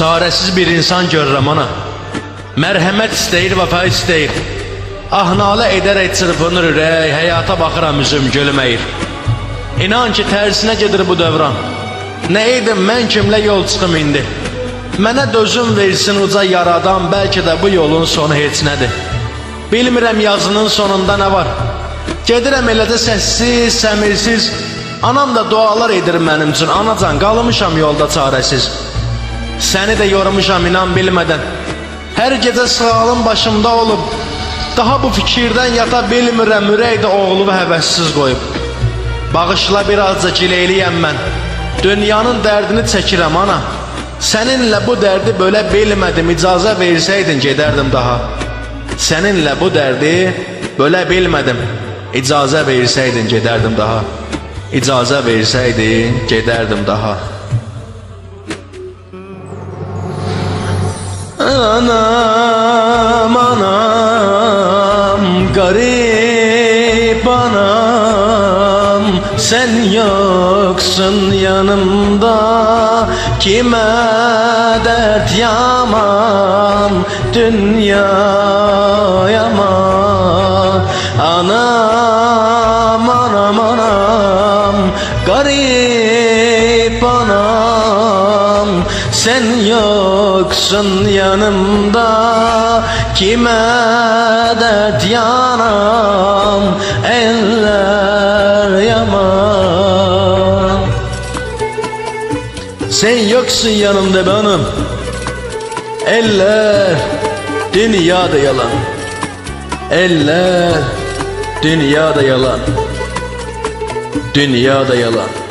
Çarəsiz bir insan görürəm ana. Mərhəmət istəyir, vəfa istəyir. Ah nalə edərək çırpınır ürək, həyata baxıram üzüm gülməyir. İnan ki, tərsinə gedir bu dövran. Nə edim mən kimlə yol çıxım indi? Mənə dözüm versin uca yaradan, bəlkə də bu yolun sonu heç nədir. Bilmirəm yazının sonunda nə var. Gedirəm elə də səssiz, səmirsiz. Anam da dualar edir mənim üçün. Anacan, qalmışam yolda çarəsiz. Səni də yormuşam inan bilmədən. Hər gecə sığalım başımda olub. Daha bu fikirdən yata bilmirəm, ürək də oğlumu həvəssiz qoyub. Bağışla birazca gileyliyəm mən. Dünyanın dərdini çəkirəm ana. Səninlə bu dərdi bölə bilmədim, icazə versəydin gedərdim daha. Səninlə bu dərdi bölə bilmədim, icazə versəydin gedərdim daha. İcazə versəydin gedərdim daha. Anam anam garip anam. Sen yoksun yanımda Kime dert yamam? Dünya yaman Anam anam anam Garip Sen yoksun yanımda Kime dert yanam Eller yaman. Sen yoksun yanımda benim Eller dünyada yalan. Eller dünyada yalan Dünyada yalan